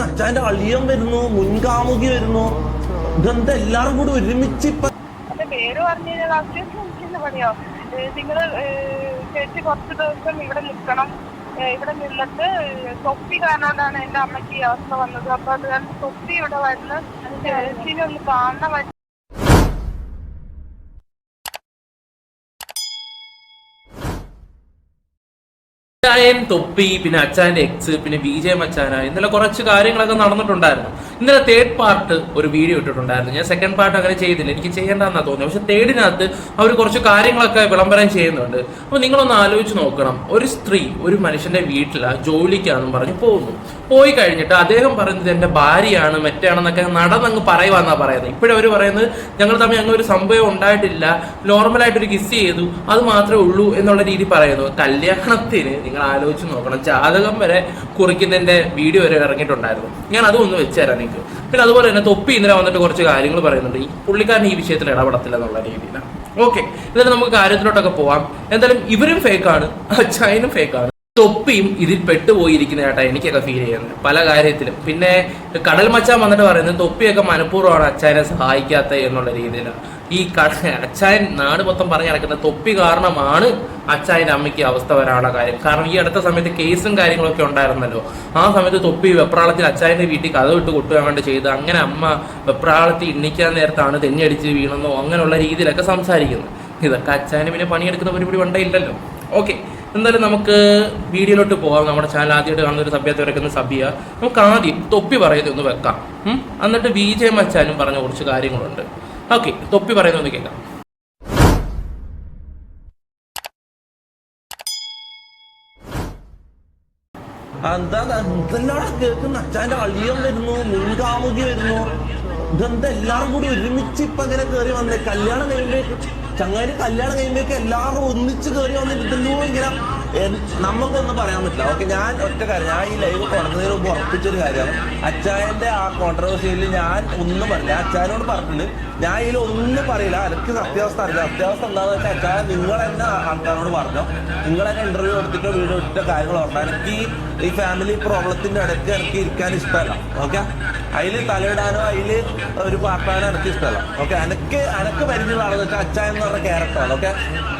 കേൾക്കുന്ന അച്ഛന്റെ അളിയൻ വരുന്നു മുൻകാമുകി വരുന്നു. ഇതെന്താ എല്ലാരും കൂടി ഒരുമിച്ച് ഇപ്പൊ പേര് പറഞ്ഞു കഴിഞ്ഞാൽ പണിയോ? നിങ്ങൾ ചേച്ചി കുറച്ച് ദിവസം ഇവിടെ നിൽക്കണം. ഇവിടെ നിന്നിട്ട് തൊപ്പി കാരണോണ്ടാണ് എന്റെ അമ്മയ്ക്ക് ഈ അവസ്ഥ വന്നത്. അപ്പൊ അത് തൊപ്പി ഇവിടെ വന്ന് ചേച്ചിനെ ഒന്ന് കാണണം. അച്ചായൻ തൊപ്പി പിന്നെ അച്ചായന്റെ എക്സ് പിന്നെ ബി ജെ മച്ചാന ഇന്നലെ കുറച്ച് കാര്യങ്ങളൊക്കെ നടന്നിട്ടുണ്ടായിരുന്നു. ഇന്നലെ തേർഡ് പാർട്ട് ഒരു വീഡിയോ ഇട്ടിട്ടുണ്ടായിരുന്നു. ഞാൻ സെക്കൻഡ് പാർട്ട് അങ്ങനെ ചെയ്തില്ല. എനിക്ക് ചെയ്യേണ്ടെന്നാ തോന്നുന്നത്. പക്ഷെ തേർഡിനകത്ത് അവർ കുറച്ച് കാര്യങ്ങളൊക്കെ വിളംബരം ചെയ്യുന്നുണ്ട്. അപ്പോൾ നിങ്ങളൊന്ന് ആലോചിച്ച് നോക്കണം. ഒരു സ്ത്രീ ഒരു മനുഷ്യന്റെ വീട്ടിലാ ജോലിക്കാന്നും പറഞ്ഞ് പോകുന്നു. പോയി കഴിഞ്ഞിട്ട് അദ്ദേഹം പറയുന്നത് എന്റെ ഭാര്യയാണ് മറ്റാണെന്നൊക്കെ നടന്നങ്ങ് പറയുവാന്നാ പറയുന്നത്. ഇപ്പോഴവർ പറയുന്നത് ഞങ്ങൾ തമ്മിൽ അങ്ങനെ ഒരു സംഭവം ഉണ്ടായിട്ടില്ല നോർമലായിട്ട് ഒരു കിസ് ചെയ്തു അത് മാത്രമേ ഉള്ളൂ എന്നുള്ള രീതി പറയുന്നു. കല്യാണത്തിന് നിങ്ങൾ ആലോചിച്ച് നോക്കണം. ജാതകം വരെ കുറിക്കുന്നതിന്റെ വീഡിയോ വരെ ഇറങ്ങിയിട്ടുണ്ടായിരുന്നു. ഞാൻ അതും ഒന്ന് വെച്ചുതരാം നിങ്ങൾക്ക്. പിന്നെ അതുപോലെ തന്നെ തൊപ്പി ഇന്നലെ വന്നിട്ട് കുറച്ച് കാര്യങ്ങൾ പറയുന്നുണ്ട്. ഈ പുള്ളിക്കാരൻ ഈ വിഷയത്തിൽ ഇടപെടത്തില്ല എന്നുള്ള രീതിയിലാണ്. ഓക്കെ എന്നാലും നമുക്ക് കാര്യത്തിലോട്ടൊക്കെ പോവാം. എന്തായാലും ഇവരും ഫേക്കാണ് ചൈനും ഫേക്കാണ് തൊപ്പിയും ഇതിൽ പെട്ടുപോയിരിക്കുന്നതായിട്ടാണ് എനിക്കൊക്കെ ഫീൽ ചെയ്യുന്നത് പല കാര്യത്തിലും. പിന്നെ കടൽ മച്ചാൻ വന്നിട്ട് പറയുന്നത് തൊപ്പിയൊക്കെ മനഃപൂർവമാണ് അച്ചായനെ സഹായിക്കാത്ത എന്നുള്ള രീതിയിലാണ്. ഈ കട അച്ചായൻ നാട് മൊത്തം പറഞ്ഞു നടക്കുന്ന തൊപ്പി കാരണമാണ് അച്ചായന്റെ അമ്മയ്ക്ക് അവസ്ഥ വരാനുള്ള കാര്യം. കാരണം ഈ അടുത്ത സമയത്ത് കേസും കാര്യങ്ങളൊക്കെ ഉണ്ടായിരുന്നല്ലോ. ആ സമയത്ത് തൊപ്പി വെപ്രാളത്തിൽ അച്ചായന്റെ വീട്ടിൽ കഥ വിട്ട് കൊട്ടുവാൻ വേണ്ടി ചെയ്ത് അങ്ങനെ അമ്മ വെപ്രാളത്തിൽ ഇണ്ണിക്കാൻ നേരത്താണ് തെന്നിയടിച്ച് വീണെന്നോ അങ്ങനെയുള്ള രീതിയിലൊക്കെ സംസാരിക്കുന്നത്. ഇതൊക്കെ അച്ചായന് പിന്നെ പണിയെടുക്കുന്ന പരിപാടി പണ്ടേ ഇല്ലല്ലോ. ഓക്കെ എന്തായാലും നമുക്ക് വീഡിയോയിലോട്ട് പോകാം നമ്മുടെ ചാനൽ ആദ്യമായിട്ട് കാണുന്ന ഒരു സഭ്യത്തെ വരയ്ക്കുന്ന സഭ്യ. നമുക്ക് ആദ്യം തൊപ്പി പറയുന്നത് ഒന്ന് വെക്കാം? എന്നിട്ട് വി ജെ മച്ചാനും പറഞ്ഞ കുറച്ച് കാര്യങ്ങളുണ്ട്. ഓക്കെ തൊപ്പി പറയുന്നത് ഒന്ന് കേൾക്കാം. എന്താ എന്തെല്ലാം കേൾക്കുന്ന? വരുന്നു വരുന്നു. ഇതെന്താ എല്ലാരും കൂടി ഒരുമിച്ച് ഇപ്പൊ അങ്ങനെ കയറി വന്നേ? കല്യാണം കഴിയുമ്പോഴേക്ക് ചങ്ങാതി കല്യാണം കഴിയുമ്പോഴേക്ക് എല്ലാവരും ഒന്നിച്ച് കയറി വന്നിട്ട് ഇങ്ങനെ നമുക്കൊന്നും പറയാൻ പറ്റില്ല. ഓക്കെ ഞാൻ ഒറ്റ കാര്യം. ഞാൻ ഈ ലൈവ് തുടങ്ങുന്നതിന് മുമ്പ് ഉറപ്പിച്ചൊരു കാര്യമാണ്. അച്ചായന്റെ ആ കോൺട്രവേഴ്സിയിൽ ഞാൻ ഒന്നും പറഞ്ഞില്ല. അച്ചായനോട് പറഞ്ഞിട്ടുണ്ട്. ഞാൻ ഇതിൽ ഒന്നും പറയില്ല. എനിക്ക് സത്യാവസ്ഥ അറിയില്ല. സത്യാവസ്ഥ എന്താണെന്ന് വെച്ചാൽ അച്ചായൻ നിങ്ങൾ തന്നെ ആൾക്കാരോട് പറഞ്ഞോ. നിങ്ങൾ തന്നെ ഇന്റർവ്യൂ എടുത്തിട്ട് വീഡിയോ എടുത്തിട്ടോ കാര്യങ്ങൾ പറഞ്ഞു. എനിക്ക് ഈ- ഈ ഫാമിലി പ്രോബ്ലത്തിന്റെ ഇടയ്ക്ക് എനിക്ക് ഇരിക്കാൻ ഇഷ്ടമല്ല. ഓക്കെ? അതിൽ തലയിടാനോ അതിൽ ഒരു പാർട്ടാനോ എനിക്ക് ഇഷ്ടമല്ല. ഓക്കെ? എനക്ക് എനക്ക് പരിചയമുള്ള ആളെന്ന് വെച്ചാൽ അച്ചായൻ എന്ന് പറഞ്ഞ ക്യാരക്ടറാണ് ഓക്കെ?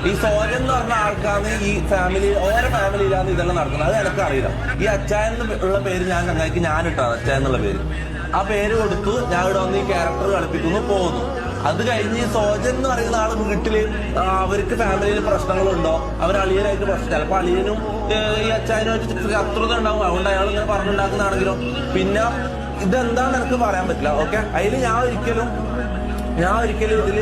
ഈ സോജൻ എന്ന് പറഞ്ഞ ആൾക്കാണ് ഈ ഫാമിലി ഓരോ ഫാമിലിയിലാണ് ഇതെല്ലാം നടക്കുന്നത്? അത് എനിക്ക് അറിയില്ല. ഈ അച്ചായൻ ഉള്ള പേര് ഞാൻ ചങ്ങായിക്ക് ഞാൻ ഇട്ടാണ് അച്ചായൻ എന്നുള്ള പേര്. ആ പേര് കൊടുത്തു ഞാൻ ഇവിടെ വന്ന് ഈ ക്യാരക്ടർ കളിപ്പിക്കുന്നു പോകുന്നു അത് കഴിഞ്ഞ് സോജൻ എന്ന് പറയുന്ന ആൾ വീട്ടിൽ അവർക്ക് ഫാമിലിയിൽ പ്രശ്നങ്ങളുണ്ടോ? അവർ അളിയനായിട്ട് പ്രശ്നം ചിലപ്പോൾ അളിയനും ഈ അച്ചായനുമായിട്ട് ശത്രുത ഉണ്ടാവും. അതുകൊണ്ട് അയാൾ ഇങ്ങനെ പറഞ്ഞുണ്ടാക്കുന്നതാണെങ്കിലും പിന്നെ ഇതെന്താന്ന് എനിക്ക് പറയാൻ പറ്റില്ല ഓക്കെ? അതിൽ ഞാൻ ഒരിക്കലും ഞാൻ ഒരിക്കലും ഇതിൽ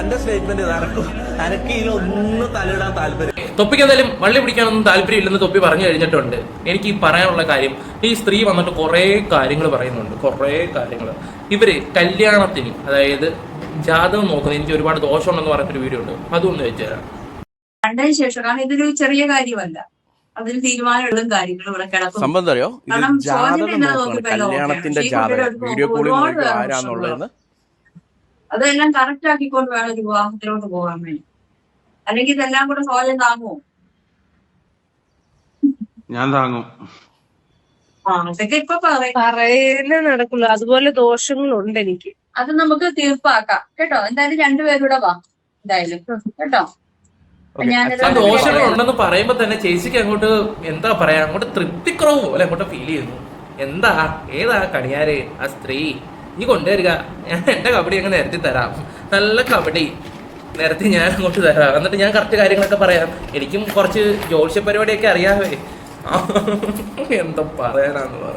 എന്റെ സ്റ്റേറ്റ്മെന്റ് എനക്ക് എനക്ക് ഇതിലൊന്നും തലയിടാൻ താല്പര്യം തൊപ്പിക്ക് എന്തായാലും വള്ളി പിടിക്കാനൊന്നും താല്പര്യമില്ലെന്ന് തൊപ്പി പറഞ്ഞു കഴിഞ്ഞിട്ടുണ്ട്. എനിക്ക് ഈ പറയാനുള്ള കാര്യം ഈ സ്ത്രീ വന്നിട്ട് കുറേ കാര്യങ്ങൾ പറയുന്നുണ്ട് കുറേ കാര്യങ്ങൾ. ഇവർ കല്യാണത്തിന് അതായത് ജാതകം നോക്കുന്നത് എനിക്ക് ഒരുപാട് ദോഷമുണ്ടെന്ന് പറഞ്ഞിട്ടൊരു വീഡിയോ ഉണ്ട്. അതൊന്ന് വെച്ചുതരാം കണ്ടതിന് ശേഷം കാരണം ഇതൊരു ചെറിയ കാര്യമല്ല. അതിന് തീരുമാനമുള്ള കാര്യങ്ങളും ഇവിടെ കിടക്കും. സംഭവം അറിയോ? കല്യാണത്തിന്റെ വീഡിയോ ആരാന്നുള്ളതെന്ന് അതെല്ലാം കറക്റ്റ് ആക്കിക്കൊണ്ട് വേണം ഒരു വിവാഹത്തിലോട്ട് പോകാൻ വേണ്ടി. അല്ലെങ്കിൽ ഇതെല്ലാം കൂടെ സോജൻ താങ്ങുമോ ഞാൻ താങ്ങും. ആ അതൊക്കെ ഇപ്പൊ പറയും. പറയുന്നേ നടക്കുള്ളൂ. അതുപോലെ ദോഷങ്ങളുണ്ട് എനിക്ക്. അത് നമുക്ക് തീർപ്പാക്കാം. കേട്ടോ? എന്തായാലും രണ്ടുപേരൂടെ വാ. എന്തായാലും. കേട്ടോ? ആ അച്ഛൻ ദോഷങ്ങളുണ്ടെന്ന് പറയുമ്പോ തന്നെ ചേച്ചിക്ക് അങ്ങോട്ട് എന്താ പറയാ? അങ്ങോട്ട് തൃപ്തിക്കുറവ് പോലെ അങ്ങോട്ട് ഫീൽ ചെയ്യുന്നു. എന്താ? ഏതാ കണിയാര്? ആ സ്ത്രീ. നീ കൊണ്ടുവരിക. ഞാൻ എന്റെ കബഡി അങ്ങ് നിരത്തി തരാം. നല്ല കബഡി. നിരത്തി ഞാൻ അങ്ങോട്ട് തരാം. എന്നിട്ട് ഞാൻ കറക്റ്റ് കാര്യങ്ങളൊക്കെ പറയാം. എനിക്കും കുറച്ച് ജ്യോത്സ്യ പരിപാടിയൊക്കെ അറിയാവേ ആ, എന്താ പറയാനാന്ന് പറ.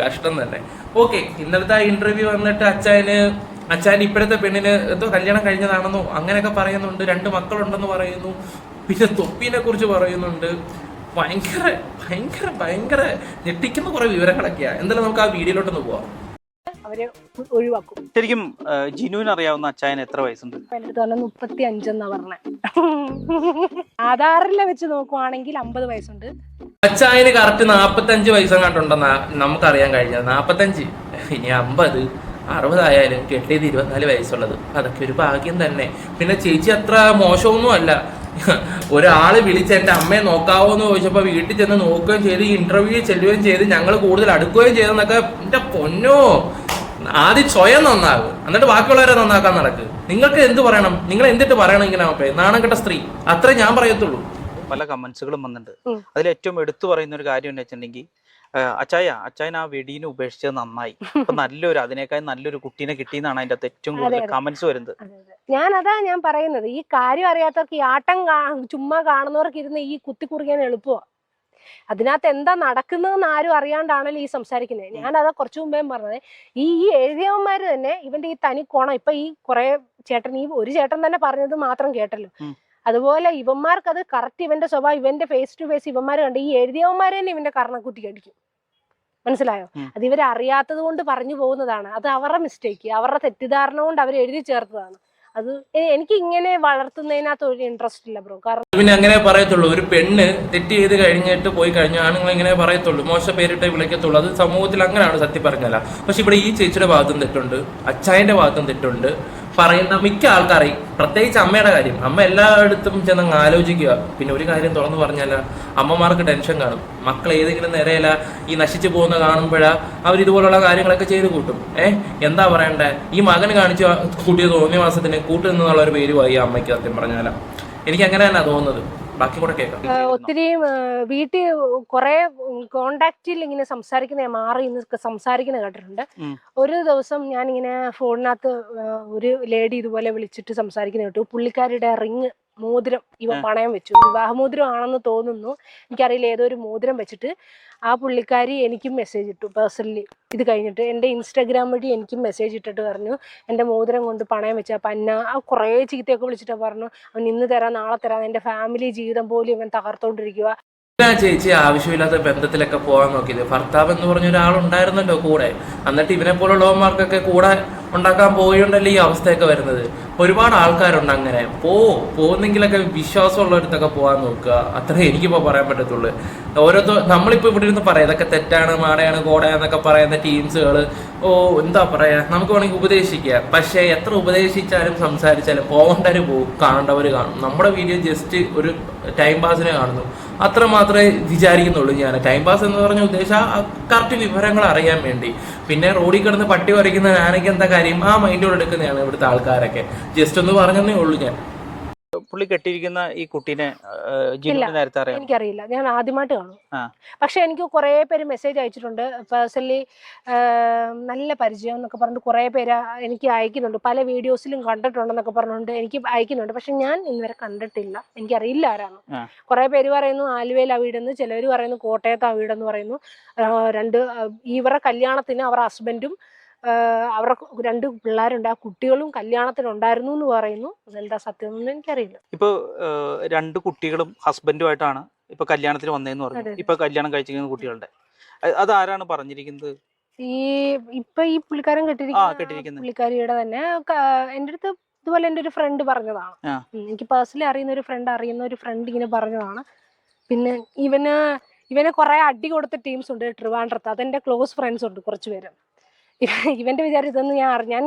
കഷ്ടം തന്നെ. ഓക്കെ ഇന്നലത്തെ ആ ഇന്റർവ്യൂ വന്നിട്ട് അച്ഛന് അച്ഛൻ ഇപ്പോഴത്തെ പെണ്ണിന് എന്തോ കല്യാണം കഴിഞ്ഞതാണെന്നോ അങ്ങനെയൊക്കെ പറയുന്നുണ്ട്. രണ്ട് മക്കളുണ്ടെന്ന് പറയുന്നു. പിന്നെ തൊപ്പീനെ കുറിച്ച് പറയുന്നുണ്ട്. ഭയങ്കര ഭയങ്കര ഭയങ്കര ഞെട്ടിക്കുന്ന കുറെ വിവരങ്ങളൊക്കെയാ. എന്തായാലും നമുക്ക് ആ വീഡിയോയിലോട്ടൊന്ന് പോവാം. അവരെ ഒഴിവാക്കും. ശരിക്കും ജിനുവിന് അറിയാവുന്ന അച്ഛായൻ എത്ര വയസ്സുണ്ട്? എന്റെ അടുത്ത് മുപ്പത്തി അഞ്ചെന്നാ പറഞ്ഞ. ആധാറിലെ വെച്ച് നോക്കുവാണെങ്കിൽ അമ്പത് വയസ്സുണ്ട്. അച്ചായന് കറക്റ്റ് നാപ്പത്തഞ്ച് വയസ്സെങ്ങാണ്ടുണ്ടെന്നാ നമുക്കറിയാൻ കഴിഞ്ഞത്. നാപ്പത്തഞ്ച് ഇനി അമ്പത് അറുപതായാലും കെട്ടിയത് ഇരുപത്തിനാല് വയസ്സുള്ളത്. അതൊക്കെ ഒരു ഭാഗ്യം തന്നെ. പിന്നെ ചേച്ചി അത്ര മോശമൊന്നും അല്ല. ഒരാൾ വിളിച്ച് എന്റെ അമ്മയെ നോക്കാവോ എന്ന് ചോദിച്ചപ്പോ വീട്ടിൽ ചെന്ന് നോക്കുകയും ചെയ്ത് ഇന്റർവ്യൂ ചെല്ലുകയും ചെയ്ത് ഞങ്ങൾ കൂടുതൽ അടുക്കുകയും ചെയ്തെന്നൊക്കെ എന്റെ പൊന്നോ. ആദ്യം സ്വയം നന്നാകും എന്നിട്ട് ബാക്കിയുള്ളവരെ നന്നാക്കാൻ നടക്ക്. നിങ്ങൾക്ക് എന്ത് പറയണം? നിങ്ങൾ എന്തിട്ട് പറയണം ഇങ്ങനെ അപ്പേ നാണം കെട്ട സ്ത്രീ. അത്രേ ഞാൻ പറയത്തുള്ളൂ. പല കമന്റ്സുകളും വന്നിട്ടുണ്ട്. അതിൽ ഏറ്റവും എടുത്തു പറയുന്ന ഒരു കാര്യം എന്ന് വെച്ചിട്ടുണ്ടെങ്കിൽ അച്ചായ അച്ചായൻ ആ വെടീനെ ഉപേക്ഷിച്ചത് നന്നായി. അപ്പൊ നല്ലൊരു അതിനേക്കാൾ നല്ലൊരു കുട്ടീനെ കിട്ടിയെന്നാണ് അതിന്റെ അകത്ത് ഏറ്റവും കൂടുതൽ. കമന്റ്സ് വരുന്നത്. ഞാൻ അതാ. ഞാൻ പറയുന്നത്. ഈ കാര്യം അറിയാത്തവർക്ക് ഈ ആട്ടം ചുമ്മാ കാണുന്നവർക്ക് ഇരുന്ന് ഈ കുത്തി കുറിക്കാൻ എളുപ്പമാണ് അതിനകത്ത് എന്താ നടക്കുന്നതെന്ന് ആരും അറിയാണ്ടാണല്ലോ ഈ സംസാരിക്കുന്നത്. ഞാൻ അതാ കുറച്ചു മുമ്പേ പറഞ്ഞത്. ഈ ഈ എഴുതിയവന്മാർ തന്നെ ഇവന്റെ ഈ തനി കോണം ഇപ്പൊ ഈ കുറെ ചേട്ടൻ ഈ ഒരു ചേട്ടൻ തന്നെ പറഞ്ഞത് മാത്രം കേട്ടല്ലോ. അതുപോലെ ഇവന്മാർക്ക് അത് കറക്റ്റ് ഇവന്റെ സ്വഭാവം ഇവന്റെ ഫേസ് ടു ഫേസ് ഇവന്മാർ കണ്ട് ഈ എഴുതിയവന്മാർ തന്നെ ഇവന്റെ കർണക്കുട്ടി കടിക്കും. മനസ്സിലായോ. അത് ഇവരറിയാത്തത് കൊണ്ട് പറഞ്ഞു പോകുന്നതാണ്. അത് അവരുടെ മിസ്റ്റേക്ക് അവരുടെ തെറ്റിദ്ധാരണ കൊണ്ട് അവർ എഴുതി ചേർത്തതാണ്. അത് എനിക്ക് ഇങ്ങനെ വളർത്തുന്നതിനകത്ത് ഒരു ഇൻട്രസ്റ്റ് ഇല്ല ബ്രോ കാരണം പിന്നെ അങ്ങനെ പറയത്തുള്ളൂ. ഒരു പെണ്ണ് തെറ്റ് ചെയ്ത് കഴിഞ്ഞിട്ട് പോയി കഴിഞ്ഞു ആണുങ്ങൾ ഇങ്ങനെ പറയത്തുള്ളൂ. മോശ പേരിട്ടേ വിളിക്കത്തുള്ളൂ. അത് സമൂഹത്തിൽ അങ്ങനെയാണ് സത്യം പറഞ്ഞല്ല പക്ഷെ ഇവിടെ ഈ ചേച്ചിയുടെ ഭാഗത്തും തെറ്റുണ്ട്. അച്ചായന്റെ ഭാഗത്തും തെറ്റുണ്ട്. പറയുന്ന മിക്ക ആൾക്കാരെ പ്രത്യേകിച്ച് അമ്മയുടെ കാര്യം. അമ്മ എല്ലായിടത്തും ചെന്ന് ആലോചിക്കുക. പിന്നെ ഒരു കാര്യം തുറന്നു പറഞ്ഞാൽ അമ്മമാർക്ക് ടെൻഷൻ കാണും. മക്കൾ ഏതെങ്കിലും നിരയില ഈ നശിച്ചു പോകുന്ന കാണുമ്പോഴാ അവർ ഇതുപോലുള്ള കാര്യങ്ങളൊക്കെ ചെയ്ത് കൂട്ടും. ഏ? എന്താ പറയണ്ടേ? ഈ മകന് കാണിച്ച കൂട്ടിയ തോന്നിയ മാസത്തിന് കൂട്ടുന്നുള്ള ഒരു പേരുമായി അമ്മയ്ക്ക് സത്യം പറഞ്ഞാൽ എനിക്ക് അങ്ങനെ തന്നെ തോന്നുന്നത്. ബാക്കി കൂടെ കേൾക്കാം ആ, ഒത്തിരി വീട്ടിൽ കുറെ കോണ്ടാക്റ്റിൽ ഇങ്ങനെ സംസാരിക്കുന്ന മാറി ഇന്ന് സംസാരിക്കുന്ന കേട്ടിട്ടുണ്ട്. ഒരു ദിവസം ഞാൻ ഇങ്ങനെ ഫോണിനകത്ത് ഒരു ലേഡി ഇതുപോലെ വിളിച്ചിട്ട് സംസാരിക്കുന്ന കേട്ടു. പുള്ളിക്കാരിയുടെ റിങ് മോതിരം ഇവ പണയം വെച്ചു. വിവാഹമോതിരം ആണെന്ന് തോന്നുന്നു. എനിക്കറിയില്ല ഏതോ ഒരു മോതിരം വെച്ചിട്ട് ആ പുള്ളിക്കാരി എനിക്കും മെസ്സേജ് ഇട്ടു പേഴ്സണലി ഇത് കഴിഞ്ഞിട്ട് എന്റെ ഇൻസ്റ്റാഗ്രാം വഴി എനിക്കും മെസ്സേജ് ഇട്ടിട്ട് പറഞ്ഞു എന്റെ മോതിരം കൊണ്ട് പണയം വെച്ച പന്ന ആ കുറേ ചീത്തയൊക്കെ വിളിച്ചിട്ട് പറഞ്ഞു. അവൻ ഇന്ന് തരാം നാളെ തരാം എന്റെ ഫാമിലി ജീവിതം പോലും ഇവൻ തകർത്തോണ്ടിരിക്കുക ആ ചേച്ചി ആവശ്യമില്ലാത്ത ബന്ധത്തിലൊക്കെ പോകാൻ നോക്കിയത്. ഭർത്താവ് എന്ന് പറഞ്ഞ ഒരാളുണ്ടായിരുന്നല്ലോ കൂടെ. എന്നിട്ട് ഇവനെ പോലുള്ളവന്മാർക്കൊക്കെ കൂടെ ഉണ്ടാക്കാൻ പോയോണ്ടല്ലേ ഈ അവസ്ഥയൊക്കെ വരുന്നത്? ഒരുപാട് ആൾക്കാരുണ്ട് അങ്ങനെ. പോ പോകുന്നെങ്കിലൊക്കെ വിശ്വാസമുള്ളവരത്തൊക്കെ പോകാൻ നോക്കുക. അത്രേ എനിക്കിപ്പോൾ പറയാൻ പറ്റത്തുള്ളൂ. ഓരോരുത്തർ നമ്മളിപ്പോൾ ഇവിടെ ഇരുന്ന് പറയാം ഇതൊക്കെ തെറ്റാണ് മാടയാണ് കോടയാന്നൊക്കെ പറയുന്ന ടീംസുകൾ ഓ എന്താ പറയാ? നമുക്ക് വേണമെങ്കിൽ ഉപദേശിക്കുക പക്ഷേ എത്ര ഉപദേശിച്ചാലും സംസാരിച്ചാലും പോകേണ്ടവർ പോകും കാണും. നമ്മുടെ വീഡിയോ ജസ്റ്റ് ഒരു ടൈം പാസിനെ കാണുന്നു. അത്ര മാത്രമേ വിചാരിക്കുന്നുള്ളൂ ഞാൻ. ടൈം പാസ് എന്ന് പറഞ്ഞ ഉദ്ദേശം ആ കറക്റ്റ് വിവരങ്ങൾ അറിയാൻ വേണ്ടി. പിന്നെ റോഡിൽ കിടന്ന് പട്ടി വരയ്ക്കുന്ന ഞാനൊക്കെ എന്താ കാര്യം? ആ മൈൻഡോട് എടുക്കുന്നതാണ് ഇവിടുത്തെ ആൾക്കാരൊക്കെ. ജസ്റ്റ് ഒന്ന് പറഞ്ഞതേ ഉള്ളൂ ഞാൻ. പുള്ളി കെട്ടിയിരിക്കുന്ന ഈ കുട്ടീനെ. ജിനുവിന് നേരത്തെ അറിയാം എനിക്കറിയില്ല. ഞാൻ ആദ്യമായിട്ട് കാണും. പക്ഷെ എനിക്ക് കുറെ പേര് മെസ്സേജ് അയച്ചിട്ടുണ്ട്. പേഴ്സണലി നല്ല പരിചയം എന്നൊക്കെ പറഞ്ഞിട്ട് കുറെ പേര് എനിക്ക് അയക്കുന്നുണ്ട്. പല വീഡിയോസിലും കണ്ടിട്ടുണ്ടെന്നൊക്കെ പറഞ്ഞുകൊണ്ട് എനിക്ക് അയക്കുന്നുണ്ട്. പക്ഷെ ഞാൻ ഇന്നുവരെ കണ്ടിട്ടില്ല. എനിക്കറിയില്ല ആരാണ് കുറെ പേര് പറയുന്നു ആലുവയിൽ ആ വീടെന്ന്. ചിലർ പറയുന്നു കോട്ടയത്ത് ആ വീടെന്ന് പറയുന്നു. രണ്ട് ഇവരുടെ കല്യാണത്തിന് അവരുടെ ഹസ്ബൻഡും അവരുടെ രണ്ട് പിള്ളേരുണ്ട്. ആ കുട്ടികളും കല്യാണത്തിനുണ്ടായിരുന്നു എന്ന് പറയുന്നു. അതെന്താ സത്യം എന്ന് എനിക്കറിയില്ല. ഇപ്പൊ രണ്ട് കുട്ടികളും ഹസ്ബൻഡുമായിട്ടാണ് ഇപ്പൊ കല്യാണത്തിന് വന്നതെന്ന് പറഞ്ഞു. ഇപ്പൊ കല്യാണം കഴിച്ചിരിക്കുന്ന കുട്ടികളുടെ. അതാരാണ് പറഞ്ഞിരിക്കുന്നത്? ഈ ഇപ്പൊ ഈ പുള്ളിക്കാരൻ കെട്ടിരിക്കുന്ന. പുള്ളിക്കാരിയുടെ തന്നെ. എന്റെ അടുത്ത് ഇതുപോലെ എന്റെ ഒരു ഫ്രണ്ട് പറഞ്ഞതാണ്. എനിക്ക് പേഴ്സണലി അറിയുന്ന ഒരു ഫ്രണ്ട് അറിയുന്ന ഒരു ഫ്രണ്ട് ഇങ്ങനെ പറഞ്ഞതാണ്. പിന്നെ ഇവന് ഇവനെ കുറെ അടി കൊടുത്ത ടീംസ് ഉണ്ട്. ട്രിവാൻഡ്രത്ത്. അതെന്റെ ക്ലോസ് ഫ്രണ്ട്സ് ഉണ്ട് കുറച്ച് പേര്. ഇവന്റെ വിചാരം ഇതൊന്നും ഞാൻ ഞാൻ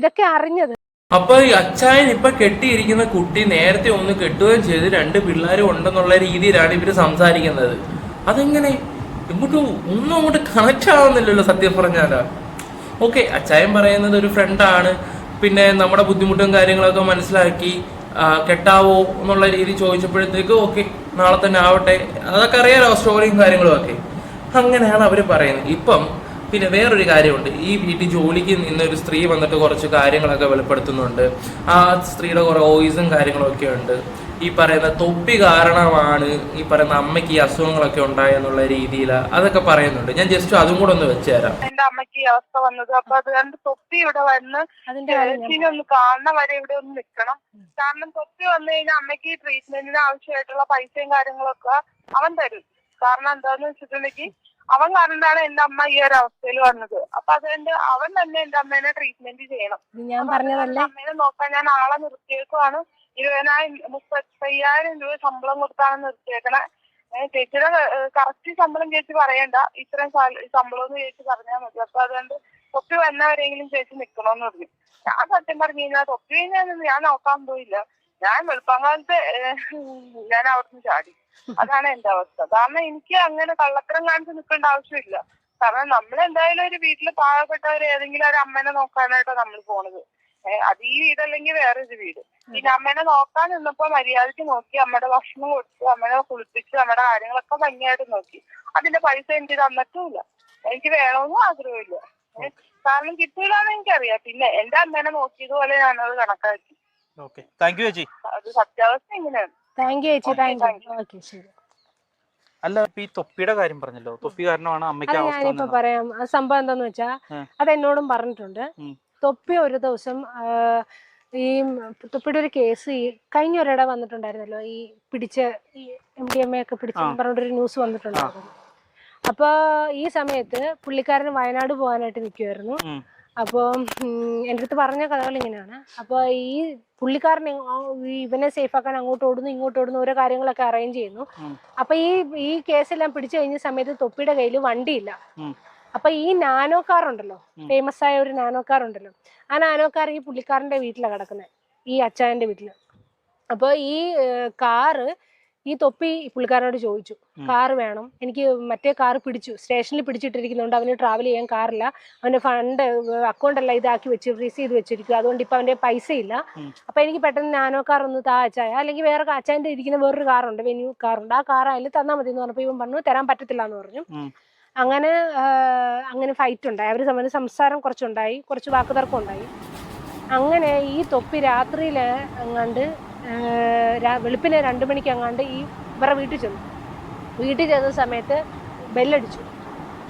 ഇതൊക്കെ അറിഞ്ഞത്. അപ്പൊ അച്ചായൻ ഇപ്പൊ കെട്ടിയിരിക്കുന്ന കുട്ടി നേരത്തെ ഒന്ന് കെട്ടുകയും ചെയ്ത് രണ്ട് പിള്ളേരും ഉണ്ടെന്നുള്ള രീതിയിലാണ് ഇവർ സംസാരിക്കുന്നത്. അതെങ്ങനെ? ഇങ്ങോട്ട് ഒന്നും അങ്ങോട്ട് കണക്ട് ആവുന്നില്ലല്ലോ സത്യം പറഞ്ഞാലോ. ഓക്കെ അച്ചായൻ പറയുന്നത് ഒരു ഫ്രണ്ടാണ് പിന്നെ നമ്മുടെ ബുദ്ധിമുട്ടും കാര്യങ്ങളൊക്കെ മനസ്സിലാക്കി കെട്ടാവോ എന്നുള്ള രീതി ചോദിച്ചപ്പോഴത്തേക്ക് ഓക്കെ നാളെ തന്നെ ആവട്ടെ. അതൊക്കെ അറിയാലോ സ്റ്റോറിയും കാര്യങ്ങളും ഒക്കെ. അങ്ങനെയാണ് അവർ പറയുന്നത്. ഇപ്പം പിന്നെ വേറൊരു കാര്യമുണ്ട്. ഈ വീട്ടിൽ ജോലിക്ക് നിന്ന ഒരു സ്ത്രീ വന്നിട്ട് കുറച്ച് കാര്യങ്ങളൊക്കെ വെളിപ്പെടുത്തുന്നുണ്ട്. ആ സ്ത്രീയുടെ കുറെ ഓയിസും കാര്യങ്ങളൊക്കെ ഉണ്ട്. ഈ പറയുന്ന തൊപ്പി കാരണമാണ് ഈ പറയുന്ന അമ്മയ്ക്ക് ഈ അസുഖങ്ങളൊക്കെ ഉണ്ടായെന്നുള്ള രീതിയിൽ അതൊക്കെ പറയുന്നുണ്ട്. ഞാൻ ജസ്റ്റ് അതും കൂടെ ഒന്ന് വെച്ച് തരാം. എന്റെ അമ്മയ്ക്ക് ഈ അവസ്ഥ വന്നത്. അപ്പൊ അത് കണ്ട് തൊപ്പി ഇവിടെ വന്ന് ഒന്ന് കാണുന്ന വരെ ഇവിടെ ഒന്ന് നിൽക്കണം. കാരണം തൊപ്പി വന്നു കഴിഞ്ഞാൽ അമ്മയ്ക്ക് ട്രീറ്റ്മെന്റിന് ആവശ്യമായിട്ടുള്ള പൈസയും കാര്യങ്ങളൊക്കെ അവൻ തരും. കാരണം എന്താന്ന് വെച്ചിട്ടുണ്ടെങ്കിൽ അവൻ കാരണമാണ് എന്റെ അമ്മ ഈ ഒരു അവസ്ഥയിൽ വന്നത്. അപ്പൊ അതുകൊണ്ട് അവൻ തന്നെ എന്റെ അമ്മേനെ ട്രീറ്റ്മെന്റ് ചെയ്യണം. ഞാൻ പറഞ്ഞതല്ലേ? അമ്മേനെ നോക്കാൻ ഞാൻ ആളെ നിർത്തിയേക്കുവാണ്. ഇരുപതിനായിരം മുപ്പത്തയ്യായിരം രൂപ ശമ്പളം കൊടുത്താണ് നിർത്തിയേക്കണേ. ചേച്ചിയുടെ കറക്റ്റ് ശമ്പളം ചേച്ചി പറയണ്ട. ഇത്രയും ശമ്പളം എന്ന് ചേച്ചി പറഞ്ഞാൽ മതി. അപ്പൊ അതുകൊണ്ട് തൊപ്പി വന്നവരെങ്കിലും ചേച്ചി നിക്കണോന്ന് പറഞ്ഞു. ഞാൻ സത്യം പറഞ്ഞു കഴിഞ്ഞാൽ തൊപ്പി ഞാൻ ഞാൻ നോക്കാൻ പോയില്ല. ഞാൻ വെളുപ്പാങ്കാലത്ത് കാലത്ത് ഞാൻ അവിടുന്ന് ചാടി. അതാണ് എന്റെ അവസ്ഥ. കാരണം എനിക്ക് അങ്ങനെ കള്ളത്തരം കാണിച്ച് നിൽക്കേണ്ട ആവശ്യമില്ല. കാരണം നമ്മൾ എന്തായാലും ഒരു വീട്ടിൽ പാവപ്പെട്ടവർ ഏതെങ്കിലും ഒരു അമ്മനെ നോക്കാനായിട്ടോ നമ്മൾ പോണത്. അത് ഈ വീടല്ലെങ്കിൽ വേറെ ഒരു വീട്. പിന്നെ അമ്മേനെ നോക്കാൻ നിന്നപ്പോ മര്യാദയ്ക്ക് നോക്കി അമ്മയുടെ ഭക്ഷണം കൊടുത്തു അമ്മനെ കുളിപ്പിച്ചു അമ്മയുടെ കാര്യങ്ങളൊക്കെ ഭംഗിയായിട്ട് നോക്കി. അതിന്റെ പൈസ എനിക്ക് തന്നിട്ടുമില്ല. എനിക്ക് വേണമെന്നും ആഗ്രഹമില്ല. കാരണം കിട്ടൂലെന്ന് എനിക്കറിയാം. പിന്നെ എന്റെ അമ്മേനെ നോക്കിയതുപോലെ ഞാനത് കണക്കാക്കി. അത് സത്യാവസ്ഥ ഇങ്ങനെയാണ്. താങ്ക് യു ചേച്ചി. താങ്ക് യു ഓക്കെ ശരി. അല്ല ഇപ്പൊ ഈ തൊപ്പിയുടെ കാര്യം പറഞ്ഞല്ലോ. തൊപ്പി കാരണമാണ് അമ്മയ്ക്ക് അത് അവസ്ഥ ഞാനിപ്പോ വന്നത്. പറയാം. ആ സംഭവം എന്താന്ന് വെച്ചാ. അത് എന്നോടും പറഞ്ഞിട്ടുണ്ട്. ഉം. തൊപ്പി ഒരു ദിവസം ആ, ഈ തൊപ്പിയുടെ ഒരു കേസ് ഈ കഴിഞ്ഞ ഒരിടെ വന്നിട്ടുണ്ടായിരുന്നല്ലോ. ഈ പിടിച്ച ഈ എം ഡി എം എ ഒക്കെ പിടിച്ച ആ. പറഞ്ഞിട്ടൊരു ന്യൂസ് വന്നിട്ടുണ്ടായിരുന്നു. അപ്പൊ ഈ സമയത്ത് പുള്ളിക്കാരൻ വയനാട് പോകാനായിട്ട് നിൽക്കുമായിരുന്നു ഉം. അപ്പോൾ എന്റെ അടുത്ത് പറഞ്ഞ കഥകൾ ഇങ്ങനെയാണ് അപ്പോൾ ഈ പുള്ളിക്കാരൻ ഇവനെ സേഫ് ആക്കാൻ അങ്ങോട്ട് ഓടുന്നു ഇങ്ങോട്ട് ഓടുന്നു ഓരോ കാര്യങ്ങളൊക്കെ അറേഞ്ച് ചെയ്യുന്നു. അപ്പൊ ഈ ഈ കേസെല്ലാം പിടിച്ചു കഴിഞ്ഞ സമയത്ത് തൊപ്പിയുടെ കയ്യിൽ വണ്ടിയില്ല. അപ്പൊ ഈ നാനോ കാർ ഉണ്ടല്ലോ. ഫേമസ് ആയ ഒരു നാനോ കാർ ഉണ്ടല്ലോ ആ നാനോ കാർ ഈ പുള്ളിക്കാരന്റെ വീട്ടിലാണ് കിടക്കുന്നത് ഈ അച്ചായന്റെ വീട്ടിൽ അപ്പോൾ ഈ കാറ് ഈ തൊപ്പി പുള്ളിക്കാരനോട് ചോദിച്ചു കാർ വേണം? എനിക്ക് മറ്റേ കാർ പിടിച്ചു സ്റ്റേഷനിൽ പിടിച്ചിട്ടിരിക്കുന്നുണ്ട് അവന് ട്രാവൽ ചെയ്യാൻ കാറില്ല. അവന്റെ ഫണ്ട് അക്കൗണ്ട് എല്ലാം ഇതാക്കി വെച്ച് ഫ്രീസ് ചെയ്ത് വെച്ചിരിക്കുക അതുകൊണ്ട് ഇപ്പൊ അവന്റെ പൈസ ഇല്ല അപ്പൊ എനിക്ക് പെട്ടെന്ന് നാനോ കാർ ഒന്ന് താ അച്ചായ അല്ലെങ്കിൽ വേറെ അച്ചായന്റെ ഇരിക്കുന്ന വേറൊരു കാറുണ്ട് വെന്യൂ കാറുണ്ട് ആ കാർ അതിൽ തന്നാൽ മതി എന്ന് പറഞ്ഞപ്പോ ഇവൻ പറഞ്ഞു തരാൻ പറ്റത്തില്ല എന്ന് പറഞ്ഞു. അങ്ങനെ അങ്ങനെ ഫൈറ്റ് ഉണ്ടായി. അവർ തമ്മിൽ സംസാരം കുറച്ചുണ്ടായി കുറച്ച് വാക്കുതർക്കം ഉണ്ടായി. അങ്ങനെ ഈ തൊപ്പി രാത്രിയിൽ രാ- വെളുപ്പിന് രണ്ട് മണിക്ക് അങ്ങാണ്ട് ഈ ഇവരുടെ വീട്ടിൽ ചെന്നു. വീട്ടിൽ ചെന്ന സമയത്ത് ബെല്ലടിച്ചു.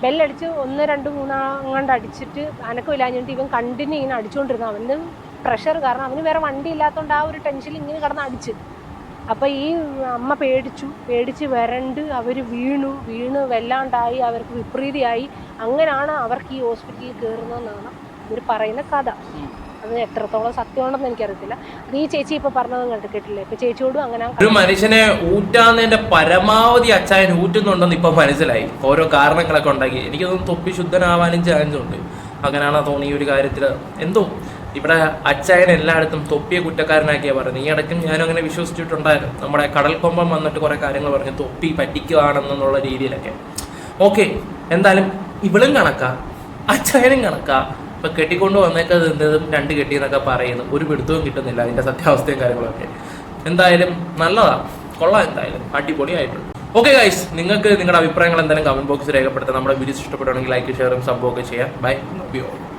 ബെല്ലടിച്ച് ഒന്ന് രണ്ട് മൂന്നാങ്ങാണ്ട് അടിച്ചിട്ട് അനക്കമില്ലാഞ്ഞിട്ട് ഇവൻ കണ്ടിന്യൂ ഇങ്ങനെ അടിച്ചുകൊണ്ടിരുന്നു അവന് പ്രഷർ കാരണം അവന് വേറെ വണ്ടി ഇല്ലാത്തതുകൊണ്ട് ആ ഒരു ടെൻഷനിൽ ഇങ്ങനെ കിടന്ന് അടിച്ച്. അപ്പോൾ ഈ അമ്മ പേടിച്ചു. പേടിച്ച് വരണ്ട് അവർ വീണു. വീണ് വല്ലാണ്ടായി അവർക്ക് വിപരീതിയായി. അങ്ങനെയാണ് അവർക്ക് ഈ ഹോസ്പിറ്റലിൽ കയറുന്നതെന്നാണ് ഇവർ പറയുന്ന കഥ. അത് എത്രത്തോളം സത്യമാണെന്ന് എനിക്കറിയത്തില്ല. അത് ഈ ചേച്ചി ഇപ്പൊ പറഞ്ഞതും കണ്ടു കേട്ടില്ലേ? ഇപ്പൊ ചേച്ചിയോടും അങ്ങനെ ഒരു മനുഷ്യനെ ഊറ്റാന്നതിന്റെ പരമാവധി അച്ചായൻ ഊറ്റുന്നുണ്ടെന്ന് ഇപ്പൊ മനസ്സിലായി. ഓരോ കാരണങ്ങളൊക്കെ ഉണ്ടാക്കി. എനിക്കൊന്നും തൊപ്പി ശുദ്ധനാവാനും ചാൻസ് ഉണ്ട്. അങ്ങനെയാണോ തോന്നി ഈ ഒരു കാര്യത്തിൽ എന്തോ? ഇവിടെ അച്ചായൻ എല്ലായിടത്തും തൊപ്പിയെ കുറ്റക്കാരനാക്കിയാ പറയുന്നത് ഈ ഇടയ്ക്കും ഞാനും അങ്ങനെ വിശ്വസിച്ചിട്ടുണ്ടായിരുന്നു. നമ്മുടെ കടൽക്കൊമ്പം വന്നിട്ട് കുറെ കാര്യങ്ങൾ പറഞ്ഞു തൊപ്പി പറ്റിക്കുകയാണെന്നുള്ള രീതിയിലൊക്കെ. ഓക്കെ എന്തായാലും ഇവളും കണക്കാ. അച്ചായനും കണക്കാ. ഇപ്പൊ കെട്ടിക്കൊണ്ട് വന്നേക്കത് എന്തും രണ്ട് കെട്ടി എന്നൊക്കെ പറയുന്നു. ഒരു പിടുത്തവും കിട്ടുന്നില്ല അതിന്റെ സത്യാവസ്ഥയും കാര്യങ്ങളൊക്കെ. എന്തായാലും നല്ലതാ. കൊള്ളാം എന്തായാലും. അടിപൊളിയായിട്ടുണ്ട്. ഓക്കെ ഗൈസ് നിങ്ങൾക്ക് നിങ്ങളുടെ അഭിപ്രായങ്ങൾ എന്തായാലും കമന്റ് ബോക്സിൽ രേഖപ്പെടുത്താം. നമ്മുടെ വീഡിയോസ് ഇഷ്ടപ്പെടുകയാണെങ്കിൽ ലൈക്ക് ഷെയറും സംഭവമൊക്കെ ചെയ്യാം. ബൈ ഉപയോഗം